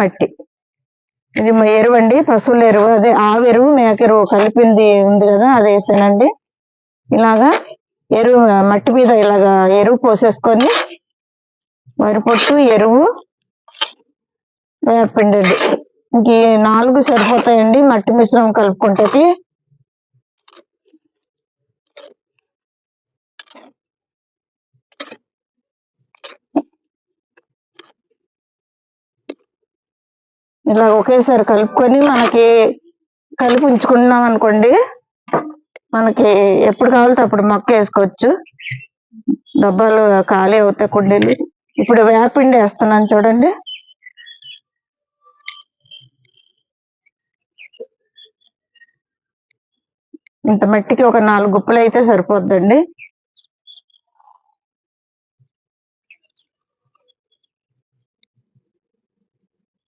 పట్టి. ఇది ఎరువు అండి పశువుల ఎరువు. అదే ఆవు ఎరువు మేక ఎరువు కలిపింది ఉంది కదా అది వేసానండి. ఇలాగా ఎరువు మట్టి మీద ఇలాగా ఎరువు పోసేసుకొని వరిపొట్టు ఎరువు వేపండి ఇంక నాలుగు సరిపోతాయండి మట్టి మిశ్రమం కలుపుకుంటే ఇలా ఒకేసారి కలుపుకొని మనకి కలిపి ఉంచుకున్నాం అనుకోండి మనకి ఎప్పుడు కావాలంటే అప్పుడు మొక్క వేసుకోవచ్చు. డబ్బాలు ఖాళీ అవుతాయి కుండీలు. ఇప్పుడు వేపిండి వేస్తున్నాను చూడండి. ఇంత మట్టికి ఒక నాలుగు గుప్పలు అయితే సరిపోద్దండి.